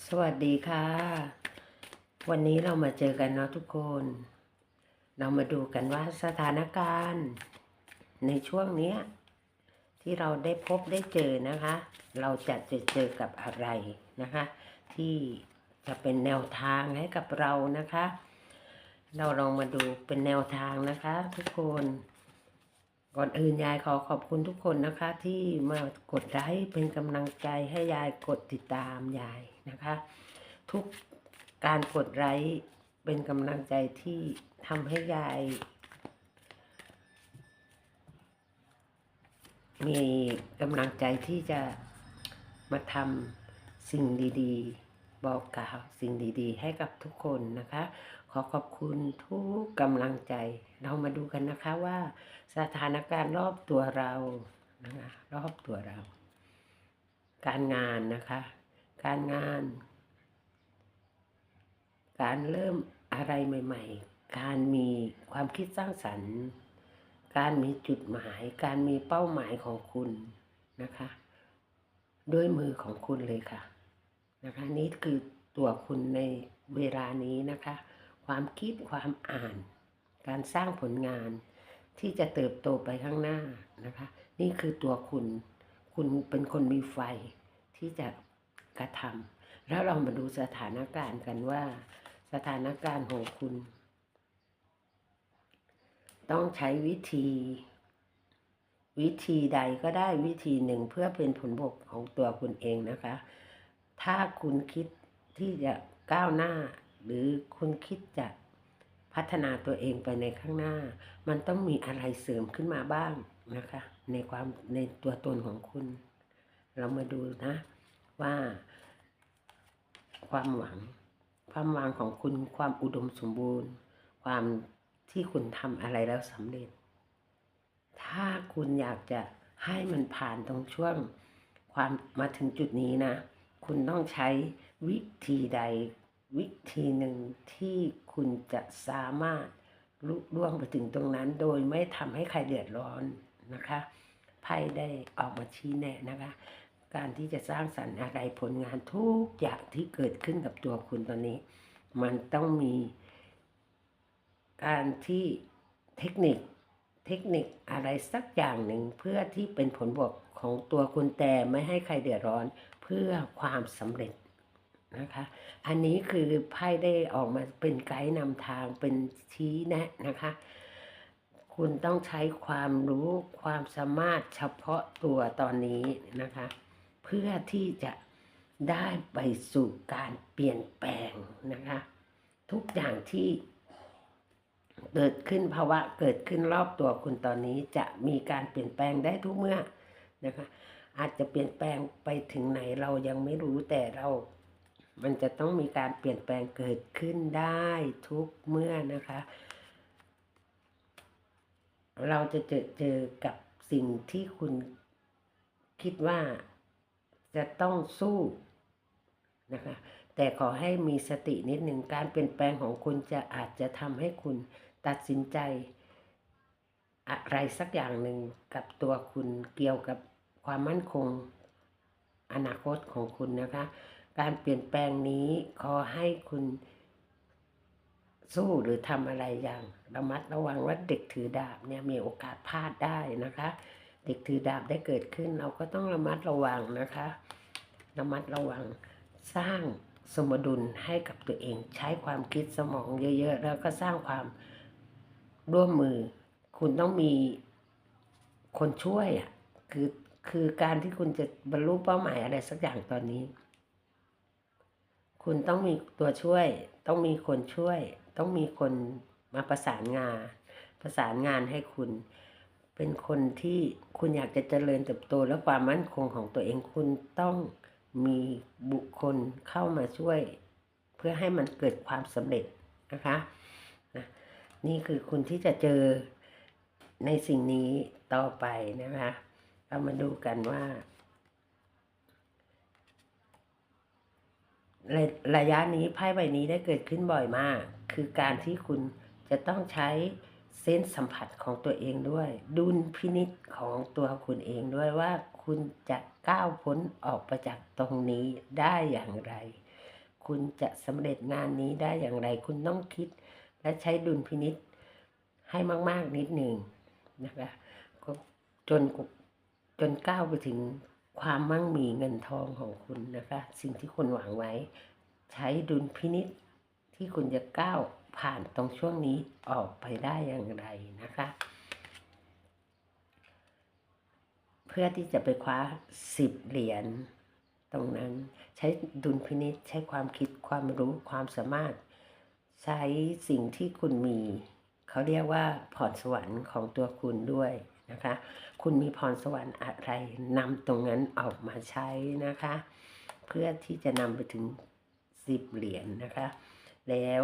สวัสดีค่ะ วันนี้เรามาเจอกันเนาะทุกคน เรามาดูกันว่าสถานการณ์ ในช่วงเนี้ย ที่เราได้พบได้เจอนะคะ เราจะเจอเจอกับอะไรนะคะ ที่จะเป็นแนวทางให้กับเรานะคะ เราลองมาดูเป็นแนวทางนะคะ ทุกคน ก่อนอื่นยายขอขอบคุณทุกคนนะคะ ที่มากดไลค์เป็นกำลังใจให้ยายกดติดตามยายนะคะ ทุกการกดไลค์เป็นกำลังใจที่ทำให้ยาย มีกำลังใจที่จะมาทำสิ่งดี ๆ บอกกล่าวสิ่งดีๆ ให้กับทุกคนนะคะ ขอขอบคุณทุกกำลังใจ เรามาดูกันนะคะว่าสถานการณ์รอบตัวเรานะคะรอบตัวเรา การงานนะคะ การงาน การเริ่มอะไรใหม่ ๆ การมีความคิดสร้างสรรค์ การมีจุดหมาย การมีเป้าหมายของคุณนะคะ ด้วยมือของคุณเลยค่ะ นะคะนี่คือตัวคุณในเวลานี้นะคะ ความคิดความอ่าน การสร้างผลงานที่จะเติบโตไปข้างหน้านะคะ นี่คือตัวคุณ คุณเป็นคนมีไฟที่จะกระทำแล้วเรามาดูสถานการณ์กันว่า สถานการณ์ของคุณ ต้องใช้วิธี วิธีใดก็ได้วิธีหนึ่งเพื่อเป็นผลบวกของตัวคุณเองนะคะ ถ้าคุณคิดที่จะก้าวหน้า หรือคุณคิดจะพัฒนาตัวเองไปในข้างหน้า มันต้องมีอะไรเสริมขึ้นมาบ้างนะคะ ในความในตัวตนของคุณ เรามาดูนะว่า ความหวัง ความหวังของคุณความอุดมสมบูรณ์ ความที่คุณทำอะไรแล้วสำเร็จ ถ้าคุณอยากจะให้มันผ่านตรงช่วงความมาถึงจุดนี้นะ คุณต้องใช้วิธีใดวิธีหนึ่งที่คุณจะสามารถลุล่วงไปถึงตรงนั้น โดยไม่ทำให้ใครเดือดร้อนนะคะไพ่ได้ออกมาชี้แนะนะคะ การที่จะสร้างสรรค์อะไรผลงานทุกอย่างที่เกิดขึ้นกับตัวคุณตอนนี้ มันต้องมี การที่เทคนิคเทคนิคอะไรสักอย่างหนึ่งเพื่อที่เป็นผลบวกของตัวคุณแต่ไม่ให้ใครเดือดร้อน เพื่อความสำเร็จนะคะ อันนี้คือไพ่ได้ออกมาเป็นไกด์นำทางเป็นชี้แนะนะคะ คุณต้องใช้ความรู้ความสามารถเฉพาะตัวตอนนี้นะคะ เพื่อที่จะได้ไปสู่การเปลี่ยนแปลงนะคะ ทุกอย่างที่เกิดขึ้นภาวะเกิดขึ้นรอบตัวคุณตอนนี้จะมีการเปลี่ยนแปลงได้ทุกเมื่อนะคะ อาจจะเปลี่ยนแปลงไปถึงไหนเรายังไม่รู้แต่เรา มันจะต้องมีการเปลี่ยนแปลงเกิดขึ้นได้ทุกเมื่อนะคะ เราจะเจอเจอกับสิ่งที่คุณคิดว่าจะต้องสู้นะคะแต่ขอให้มีสตินิดหนึ่งการเปลี่ยนแปลงของคุณจะอาจจะทำให้คุณตัดสินใจ อะไรสักอย่างหนึ่งกับตัวคุณเกี่ยวกับ ความมั่นคงอนาคตของคุณนะคะ การเปลี่ยนแปลงนี้ขอให้คุณสู้หรือทำอะไรอย่างระมัดระวังว่าเด็กถือดาบเนี่ยมีโอกาสพลาดได้นะคะ เด็กถือดาบได้เกิดขึ้น เราก็ต้องระมัดระวังนะคะ ระมัดระวังสร้างสมดุลให้กับตัวเอง ใช้ความคิดสมองเยอะๆ แล้วก็สร้างความร่วมมือ คุณต้องมีคนช่วยอะคือ คือการที่คุณจะบรรลุเป้าหมายอะไรสักอย่างตอนนี้ คุณต้องมีตัวช่วย ต้องมีคนช่วย ต้องมีคนมาประสานงาน ประสานงานให้คุณ เป็นคนที่คุณอยากจะเจริญเติบโตและความมั่นคงของตัวเองคุณต้องมีบุคคลเข้ามาช่วย เพื่อให้มันเกิดความสำเร็จนะคะนะนี่คือคุณที่จะเจอในสิ่งนี้ต่อไปนะคะ เรามาดูกันว่าระระยะนี้ไพ่ใบนี้ได้เกิดขึ้นบ่อยมาก คือการที่คุณจะต้องใช้เส้นสัมผัสของตัวเองด้วย ดุลพินิษของตัวคุณเองด้วยว่าคุณจะก้าวพ้นออกไปจากตรงนี้ได้อย่างไร คุณจะสำเร็จงานนี้ได้อย่างไร คุณต้องคิดและใช้ดุลพินิษให้มาก ๆ นิดหนึ่งนะคะจน จนก้าวไปถึงความมั่งมีเงินทองของคุณนะคะ สิ่งที่คุณหวังไว้ ใช้ดุลพินิษที่คุณจะก้าวผ่านตรงช่วงนี้ออกไปได้อย่างไรนะคะ เพื่อที่จะไปคว้าสิบเหรียญตรงนั้นใช้ดุลพินิษใช้ความคิดความรู้ความสามารถ ใช้สิ่งที่คุณมี เขาเรียกว่าพรสวรรค์ของตัวคุณด้วย นะคะ คุณมีพรสวรรค์อะไรนำตรงนั้นออกมาใช้นะคะ เพื่อที่จะนำไปถึงสิบเหรียญนะคะ แล้ว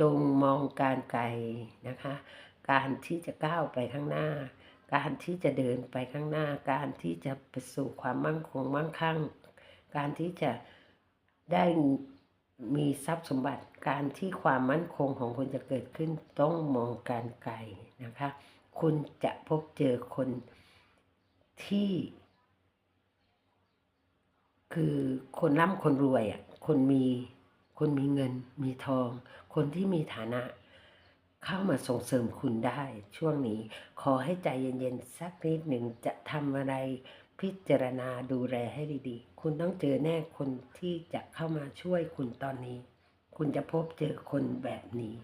จงมองการไกลนะคะ การที่จะก้าวไปข้างหน้า การที่จะเดินไปข้างหน้า การที่จะไปสู่ความมั่งคงมั่งคั่ง การที่จะได้มีทรัพย์สมบัติการที่ความมั่นคงของคุณจะเกิดขึ้นต้องมองการไกลนะคะ คุณจะพบเจอคนที่ คือคนร่ำคนรวยอะคนมีคนมีเงิน มีทอง คนที่มีฐานะ เข้ามาส่งเสริมคุณได้ช่วงนี้ ขอให้ใจเย็นๆสักนิดหนึ่งจะทำอะไรพิจารณาดูแลให้ดีๆ คุณต้องเจอแน่คนที่จะเข้ามาช่วยคุณตอนนี้ คุณจะพบเจอคนแบบนี้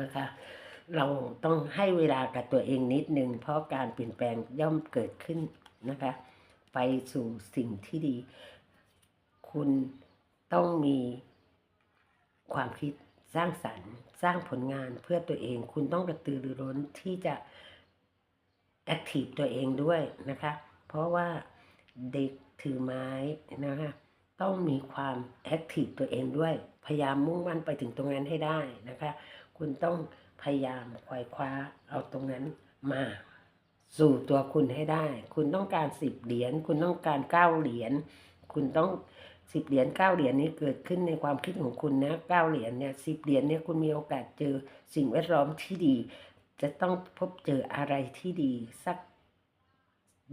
นะคะ เราต้องให้เวลากับตัวเองนิดนึงเพราะการเปลี่ยนแปลงย่อมเกิดขึ้นนะคะ ไปสู่สิ่งที่ดี คุณต้องมีความคิดสร้างสรรค์ สร้างผลงานเพื่อตัวเอง คุณต้องกระตือรือร้นที่จะแอคทีฟตัวเองด้วยนะคะ เพราะว่าเด็กถือไม้นะคะต้องมีความแอคทีฟตัวเองด้วย พยายามมุ่งมั่นไปถึงตรงนั้นให้ได้นะคะ คุณต้อง พยายามควายคว้าเอาตรงนั้นมาสู่ตัวคุณให้ได้ คุณต้องการสิบเหรียญ คุณต้องการเก้าเหรียญ คุณต้องสิบเหรียญเก้าเหรียญนี้เกิดขึ้นในความคิดของคุณนะเก้าเหรียญเนี่ยสิบเหรียญเนี่ยคุณมีโอกาสเจอสิ่งแวดล้อมที่ดี จะต้องพบเจออะไรที่ดีสัก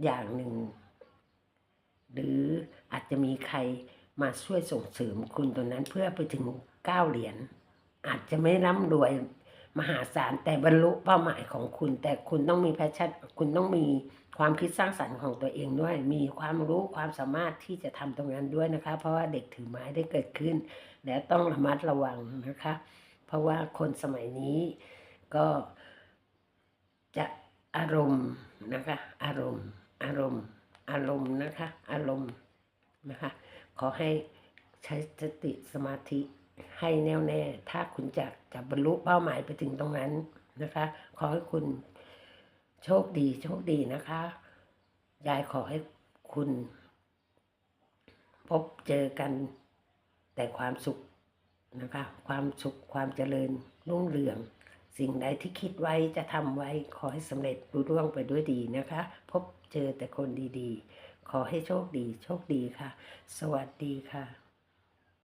อย่างหนึ่ง หรืออาจจะมีใครมาช่วยส่งเสริมคุณตรงนั้นเพื่อไปถึงเก้าเหรียญอาจจะไม่ร่ำรวย มหาศาลแต่บรรลุเป้าหมายของคุณ แต่คุณต้องมีแพชชั่นคุณต้องมีความคิดสร้างสรรค์ของตัวเองด้วย มีความรู้ความสามารถที่จะทำตรงนั้นด้วยนะคะ เพราะว่าเด็กถือไม้ได้เกิดขึ้น และต้องระมัดระวังนะคะ เพราะว่าคนสมัยนี้ก็จะอารมณ์นะคะ อารมณ์ อารมณ์ อารมณ์นะคะ อารมณ์นะคะ ขอให้ใช้สติสมาธิ ให้แน่วแน่ ถ้าคุณจะจะบรรลุเป้าหมายไปถึงตรงนั้นนะคะ ขอให้คุณโชคดีโชคดีนะคะ ยายขอให้คุณ พบเจอกันแต่ความสุขนะคะ ความสุขความเจริญรุ่งเรือง สิ่งใดที่คิดไว้จะทำไว้ขอให้สำเร็จรุ่ร่วงไปด้วยดีนะคะ พบเจอแต่คนดีๆ ขอให้โชคดีโชคดีค่ะ สวัสดีค่ะ